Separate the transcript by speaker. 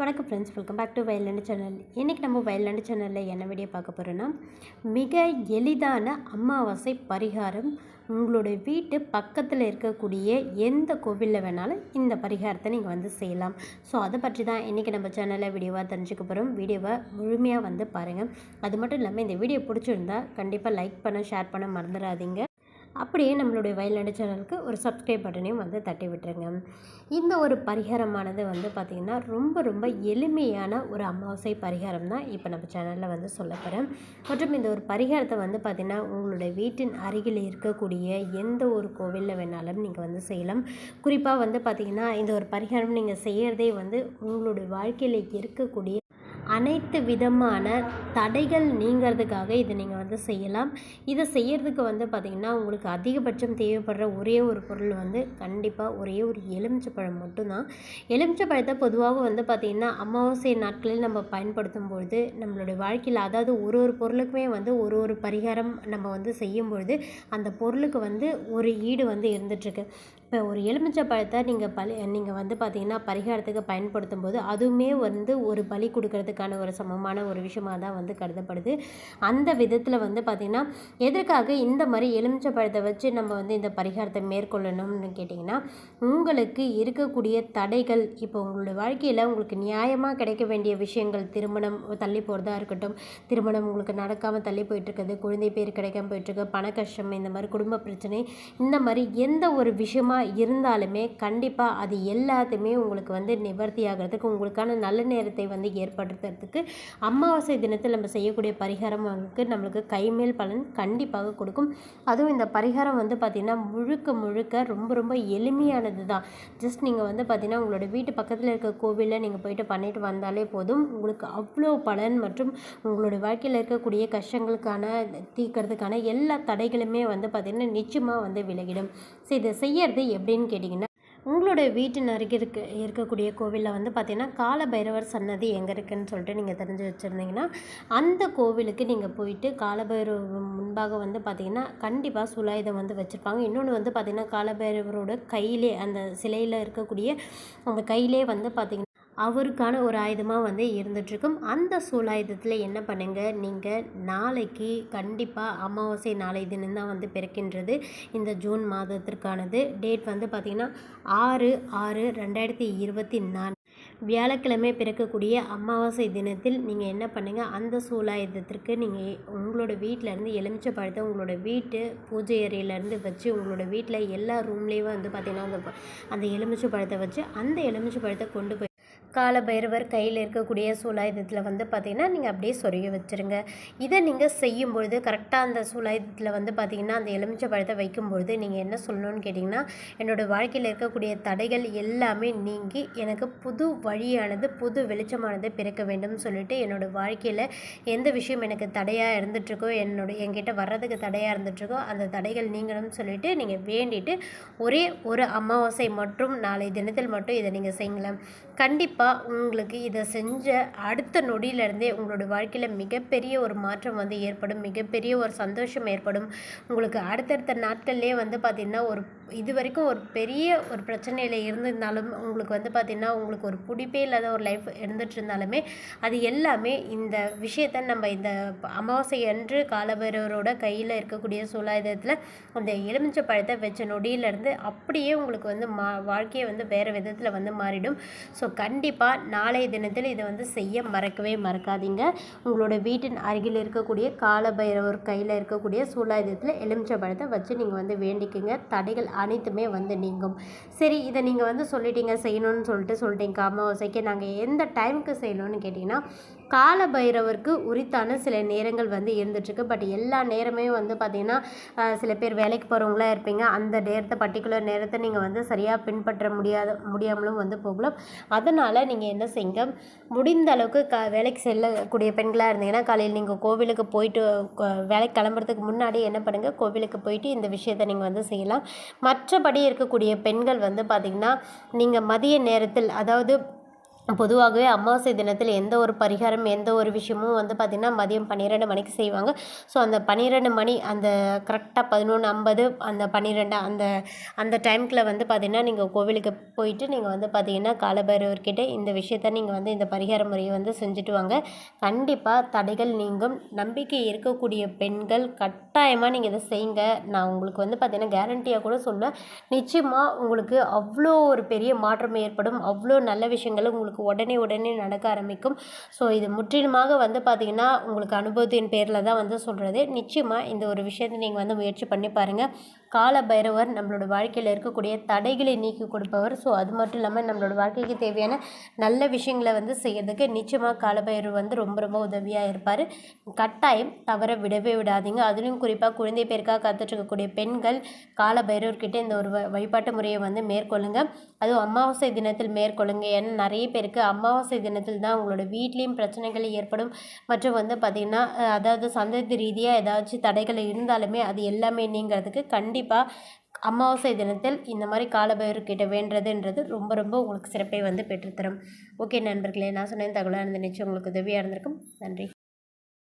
Speaker 1: வணக்கம் friends welcome back to Vayalnadu channel இன்றைக்கி நம்ம வயல்நாடு சேனலில் என்ன வீடியோ பார்க்க போகிறோன்னா மிக எளிதான அமாவாசை பரிகாரம். உங்களுடைய வீட்டு பக்கத்தில் இருக்கக்கூடிய எந்த கோவிலில் வேணாலும் இந்த பரிகாரத்தை நீங்கள் வந்து செய்யலாம். ஸோ அதை பற்றி தான் இன்றைக்கி நம்ம சேனலில் வீடியோவாக தெரிஞ்சுக்க போகிறோம் வீடியோவை முழுமையாக வந்து பாருங்கள் அது மட்டும் இல்லாமல் இந்த வீடியோ பிடிச்சிருந்தா கண்டிப்பாக லைக் பண்ண ஷேர் பண்ண மறந்துடாதீங்க. அப்படியே நம்மளுடைய வயல்நாடு சேனலுக்கு ஒரு சப்ஸ்கிரைப் பட்டனையும் வந்து தட்டி விட்டுருங்க. இந்த ஒரு பரிகாரமானது வந்து பார்த்திங்கன்னா ரொம்ப ரொம்ப எளிமையான ஒரு அமாவாசை பரிகாரம் தான் இப்போ நம்ம சேனலில் வந்து சொல்ல போகிறேன் மற்றும் இந்த ஒரு பரிகாரத்தை வந்து பார்த்திங்கன்னா உங்களுடைய வீட்டின் அருகில் இருக்கக்கூடிய எந்த ஒரு கோவிலில் வேணாலும் நீங்கள் வந்து செய்யலாம். குறிப்பாக வந்து பார்த்திங்கன்னா இந்த ஒரு பரிகாரம் நீங்கள் செய்கிறதே வந்து உங்களுடைய வாழ்க்கையில் இருக்கக்கூடிய அனைத்து விதமான தடைகள் நீங்கிறதுக்காக இதை நீங்கள் வந்து செய்யலாம். இதை செய்கிறதுக்கு வந்து பார்த்திங்கன்னா உங்களுக்கு அதிகபட்சம் தேவைப்படுற ஒரே ஒரு பொருள் வந்து கண்டிப்பாக ஒரே ஒரு எலுமிச்சப்பழம் மட்டும்தான். எலுமிச்சப்பழத்தை பொதுவாக வந்து பார்த்திங்கன்னா அமாவாசை நாட்களில் நம்ம பயன்படுத்தும் பொழுது நம்மளுடைய வாழ்க்கையில் அதாவது ஒரு ஒரு பொருளுக்குமே வந்து ஒரு ஒரு பரிகாரம் நம்ம வந்து செய்யும் பொழுது அந்த பொருளுக்கு வந்து ஒரு ஈடு வந்து இருந்துகிட்ருக்கு இப்போ ஒரு எலுமிச்சை பழத்தை நீங்கள் பலி நீங்கள் வந்து பார்த்தீங்கன்னா பரிகாரத்துக்கு பயன்படுத்தும் போது அதுவுமே வந்து ஒரு பலி கொடுக்கறதுக்கான ஒரு சமமான ஒரு விஷயமாக தான் வந்து கருதப்படுது. அந்த விதத்தில் வந்து பார்த்திங்கன்னா எதற்காக இந்த மாதிரி எலுமிச்சை பழத்தை வச்சு நம்ம வந்து இந்த பரிகாரத்தை மேற்கொள்ளணும்னு கேட்டிங்கன்னா உங்களுக்கு இருக்கக்கூடிய தடைகள் இப்போ உங்களுடைய வாழ்க்கையில் உங்களுக்கு நியாயமாக கிடைக்க வேண்டிய விஷயங்கள் திருமணம் தள்ளி போகிறதா இருக்கட்டும் திருமணம் உங்களுக்கு நடக்காமல் தள்ளி போயிட்டுருக்குது குழந்தை பேர் கிடைக்காம போயிட்டுருக்கு பண கஷ்டம் இந்த மாதிரி குடும்ப பிரச்சனை இந்த மாதிரி எந்த ஒரு விஷயமா இருந்தாலுமே கண்டிப்பாக அது எல்லாத்தையுமே உங்களுக்கு வந்து நிவர்த்தி ஆகிறதுக்கு உங்களுக்கான நல்ல நேரத்தை வந்து ஏற்படுத்துறதுக்கு அமாவாசை தினத்தில் நம்ம செய்யக்கூடிய பரிகாரம் வந்து நம்மளுக்கு கைமேல் பலன் கண்டிப்பாக கொடுக்கும். அதுவும் இந்த பரிகாரம் வந்து பார்த்திங்கன்னா முழுக்க முழுக்க ரொம்ப ரொம்ப எளிமையானது தான் ஜஸ்ட் நீங்கள் வந்து பார்த்திங்கன்னா உங்களோட வீட்டு பக்கத்தில் இருக்க கோவிலில் நீங்கள் போயிட்டு பண்ணிட்டு வந்தாலே போதும். உங்களுக்கு அவ்வளோ பலன் மற்றும் உங்களோட வாழ்க்கையில் இருக்கக்கூடிய கஷ்டங்களுக்கான தீர்க்கறதுக்கான எல்லா தடைகளுமே வந்து பார்த்திங்கன்னா நிச்சயமாக வந்து விலகிடும். ஸோ இதை செய்யறது எப்படின்னு கேட்டிங்கன்னா உங்களோட வீட்டின் அருகே இருக்க இருக்கக்கூடிய கோவிலில் வந்து பார்த்திங்கன்னா கால பைரவர் சன்னதி எங்கே இருக்குதுன்னு சொல்லிட்டு நீங்கள் தெரிஞ்சு வச்சுருந்தீங்கன்னா அந்த கோவிலுக்கு நீங்கள் போயிட்டு காலபைரவர் முன்பாக வந்து பார்த்திங்கன்னா கண்டிப்பாக சுலாயுதம் வந்து வச்சுருப்பாங்க. இன்னொன்று வந்து பார்த்திங்கன்னா காலபைரவரோட கையிலே அந்த சிலையில் இருக்கக்கூடிய அந்த கையிலே வந்து பார்த்திங்கன்னா அவருக்கான ஒரு ஆயுதமாக வந்து இருந்துகிட்ருக்கும் அந்த சூலாயுதத்தில் என்ன பண்ணுங்கள் நீங்கள் நாளைக்கு கண்டிப்பாக அமாவாசை நாளை தினம்தான் வந்து பிறக்கின்றது. இந்த ஜூன் மாதத்திற்கானது. டேட் வந்து பார்த்திங்கன்னா ஆறு ஆறு ரெண்டாயிரத்தி இருபத்தி நாலு வியாழக்கிழமை பிறக்கக்கூடிய அமாவாசை தினத்தில் நீங்கள் என்ன பண்ணுங்கள் அந்த சூலாயுதத்திற்கு நீங்கள் உங்களோட வீட்டிலேருந்து எலுமிச்சை பழத்தை உங்களோட வீட்டு பூஜை அறையிலேருந்து வச்சு உங்களோட வீட்டில் எல்லா ரூம்லேயும் வந்து பார்த்திங்கன்னா அந்த அந்த எலுமிச்சை பழத்தை வச்சு அந்த எலுமிச்சை பழத்தை கொண்டு போய் காலபைரவர் கையில் இருக்கக்கூடிய சூலாயுதத்தில் வந்து பார்த்திங்கன்னா நீங்கள் அப்படியே சொருகி வச்சுருங்க. இதை நீங்கள் செய்யும்பொழுது கரெக்டாக அந்த சூலாயுதத்தில் வந்து பார்த்திங்கன்னா அந்த எலுமிச்சை பழத்தை வைக்கும்பொழுது நீங்கள் என்ன சொல்லணும்னு கேட்டிங்கன்னா என்னோடய வாழ்க்கையில் இருக்கக்கூடிய தடைகள் எல்லாமே நீங்கி எனக்கு புது வழியானது புது வெளிச்சமானது பிறக்க வேண்டும் சொல்லிட்டு என்னோடய வாழ்க்கையில் எந்த விஷயம் எனக்கு தடையாக இருந்துகிட்ருக்கோ என்னோட என்கிட்ட வர்றதுக்கு தடையாக இருந்துகிட்ருக்கோ அந்த தடைகள் நீங்களும் சொல்லிட்டு நீங்கள் வேண்டிட்டு ஒரே ஒரு அமாவாசை மற்றும் நாளை தினத்தில் மட்டும் இதை நீங்கள் செய்யலாம் கண்டிப்பாக உங்களுக்கு இதை செஞ்ச அடுத்த நொடியிலேருந்தே உங்களோட வாழ்க்கையில் மிகப்பெரிய ஒரு மாற்றம் வந்து ஏற்படும் மிகப்பெரிய ஒரு சந்தோஷம் ஏற்படும். உங்களுக்கு அடுத்தடுத்த நாட்கள்லேயே வந்து பார்த்திங்கன்னா ஒரு இது வரைக்கும் ஒரு பெரிய ஒரு பிரச்சனையில் இருந்திருந்தாலும் உங்களுக்கு வந்து பார்த்திங்கன்னா உங்களுக்கு ஒரு பிடிப்பே இல்லாத ஒரு லைஃப் இருந்துட்டுருந்தாலுமே அது எல்லாமே இந்த விஷயத்தை நம்ம இந்த அமாவாசை அன்று காலபைரவரோட கையில் இருக்கக்கூடிய சூழாயுதத்தில் அந்த எலுமிச்சை பழத்தை வச்ச நொடியிலேருந்து அப்படியே உங்களுக்கு வந்து மா வாழ்க்கையை வந்து வேறு விதத்தில் வந்து மாறிடும். ஸோ கண்டிப்பாக நாளைய தினத்தில் இதை வந்து செய்ய மறக்கவே மறக்காதீங்க. உங்களோட வீட்டின் அருகில் இருக்கக்கூடிய காலபைரவர் கையில் இருக்கக்கூடிய சூலாயுதத்தில் எலுமிச்சை பழத்தை வச்சு நீங்கள் வந்து வேண்டிக்கங்க. தடைகள் அனைத்துமே வந்து நீங்கும். சரி இதை நீங்கள் வந்து சொல்லிட்டீங்க செய்யணும்னு சொல்லிட்டு சொல்லிட்டீங்க அமாவாசைக்கு நாங்கள் எந்த டைமுக்கு செய்யணும்னு கேட்டிங்கன்னா கால பைரவருக்கு உரித்தான சில நேரங்கள் வந்து இருந்துட்டுருக்கு. பட் எல்லா நேரமே வந்து பார்த்திங்கன்னா சில பேர் வேலைக்கு போகிறவங்களா இருப்பீங்க. அந்த நேரத்தை பர்டிகுலர் நேரத்தை நீங்கள் வந்து சரியாக பின்பற்ற முடியாத முடியாமலும் வந்து போகலாம். அதனால் நீங்கள் என்ன செய்யுங்க முடிந்த அளவுக்கு க வேலைக்கு செல்லக்கூடிய பெண்களாக இருந்தீங்கன்னா காலையில் நீங்கள் கோவிலுக்கு போயிட்டு வேலைக்கு கிளம்புறதுக்கு முன்னாடி என்ன பண்ணுங்கள் கோவிலுக்கு போயிட்டு இந்த விஷயத்தை நீங்கள் வந்து செய்யலாம். மற்றபடி இருக்கக்கூடிய பெண்கள் வந்து பார்த்திங்கன்னா நீங்கள் மதிய நேரத்தில் அதாவது பொதுவாகவே அமாவாசை தினத்தில் எந்த ஒரு பரிகாரம் எந்த ஒரு விஷயமும் வந்து பார்த்திங்கன்னா மதியம் பன்னிரெண்டு மணிக்கு செய்வாங்க. ஸோ அந்த பன்னிரெண்டு மணி அந்த கரெக்டாக பதினொன்று ஐம்பது அந்த பன்னிரெண்டு அந்த அந்த டைம்குள்ளே வந்து பார்த்திங்கன்னா நீங்கள் கோவிலுக்கு போயிட்டு நீங்கள் வந்து பார்த்திங்கன்னா காலபைரவர்கிட்ட இந்த விஷயத்த நீங்கள் வந்து இந்த பரிகார முறையை வந்து செஞ்சுட்டு வாங்க. கண்டிப்பாக தடைகள் நீங்கும். நம்பிக்கை இருக்கக்கூடிய பெண்கள் கட்டாயமாக நீங்கள் இதை செய்யுங்க. நான் உங்களுக்கு வந்து பார்த்திங்கன்னா கேரண்டியாக கூட சொல்லுவேன். நிச்சயமாக உங்களுக்கு அவ்வளோ ஒரு பெரிய மாற்றம் ஏற்படும். அவ்வளோ நல்ல விஷயங்கள் உங்களுக்கு உடனே உடனே நடக்க ஆரம்பிக்கும். ஸோ இது முற்றிலுமாக வந்து பார்த்திங்கன்னா உங்களுக்கு அனுபவத்தின் பேரில் தான் வந்து சொல்கிறது நிச்சயமாக இந்த ஒரு விஷயத்தை நீங்கள் வந்து முயற்சி பண்ணி பாருங்கள் கால பைரவர் நம்மளோட வாழ்க்கையில் இருக்கக்கூடிய தடைகளை நீக்கி கொடுப்பவர். ஸோ அது மட்டும் இல்லாமல் நம்மளோட வாழ்க்கைக்கு தேவையான நல்ல விஷயங்களை வந்து செய்கிறதுக்கு நிச்சயமாக கால பைரவர் வந்து ரொம்ப ரொம்ப உதவியாக இருப்பார். கட்டாயம் தவற விடவே விடாதீங்க. அதுலேயும் குறிப்பாக குழந்தை பேருக்காக காத்துட்ருக்கக்கூடிய பெண்கள் காலபைரவர்கிட்ட இந்த ஒரு வ- வழிபாட்டு முறையை வந்து மேற்கொள்ளுங்க. அதுவும் அமாவாசை தினத்தில் மேற்கொள்ளுங்க. ஏன்னா நிறைய பேருக்கு அமாவாசை தினத்தில் தான் உங்களோட வீட்லேயும் பிரச்சனைகள் ஏற்படும். மற்றும் வந்து பார்த்திங்கன்னா அதாவது சந்ததி ரீதியாக ஏதாச்சும் தடைகள் இருந்தாலுமே அது எல்லாமே நீங்கிறதுக்கு கண்டிப்பாக அமாவாசை தினத்தில் இந்த மாதிரி காலபைரவர்கிட்ட வேண்டதுன்றது ரொம்ப ரொம்ப உங்களுக்கு சிறப்பை வந்து பெற்றுத்தரும். ஓகே நண்பர்களே நான் சொன்ன தகவலாக இருந்த நிச்சயம் உங்களுக்கு உதவியாக இருந்திருக்கும். நன்றி.